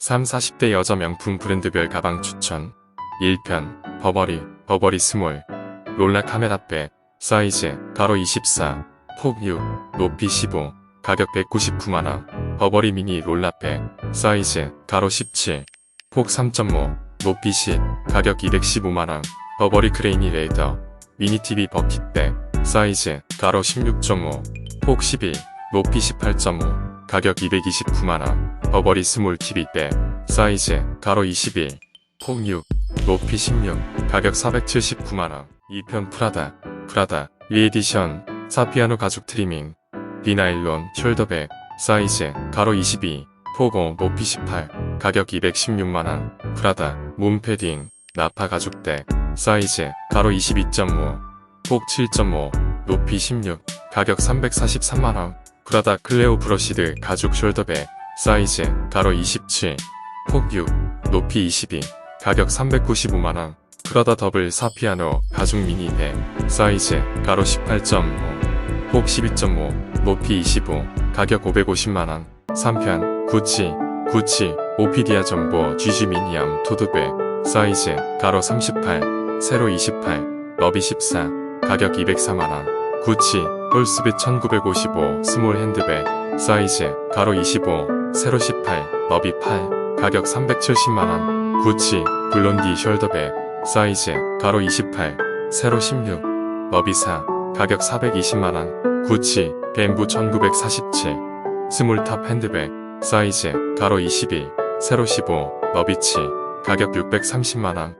3, 40대 여자 명품 브랜드별 가방 추천. 1편 버버리 버버리 스몰. 롤라 카메라 백 사이즈 가로 24 폭 6, 높이 15 가격 199만원. 버버리 미니 롤라 백 사이즈 가로 17 폭 3.5 높이 10 가격 215만원. 버버리 크레이니 레이더. 미니 TV 버킷백 사이즈 가로 16.5 폭11 높이 18.5 가격 229만원 버버리 스몰 TV백 사이즈 가로 21 폭6 높이 16 가격 479만원. 2편 프라다 프라다 리에디션 사피아노 가죽 트리밍 비나일론 숄더백 사이즈 가로 22 폭5 높이 18 가격 216만원. 프라다 몸 패딩 나파 가죽백 사이즈 가로 22.5 폭 7.5 높이 16 가격 343만원. 프라다 클레오 브러시드 가죽 숄더백 사이즈 가로 27 폭 6 높이 22 가격 395만원. 프라다 더블 사피아노 가죽 미니백 사이즈 가로 18.5 폭 12.5 높이 25 가격 550만원. 3편 구찌 구찌 오피디아 점보 GG 미니엄 토드백. 사이즈 가로 38 세로 28 너비 14 가격 204만원. 구찌 홀스빗 1955 스몰 핸드백 사이즈 가로 25 세로 18 너비 8 가격 370만원 구찌 블론디 숄더백 사이즈 가로 28 세로 16 너비 4 가격 420만원 구찌 뱀부 1947 스몰탑 핸드백 사이즈 가로 21 세로 15 너비 7 가격 630만원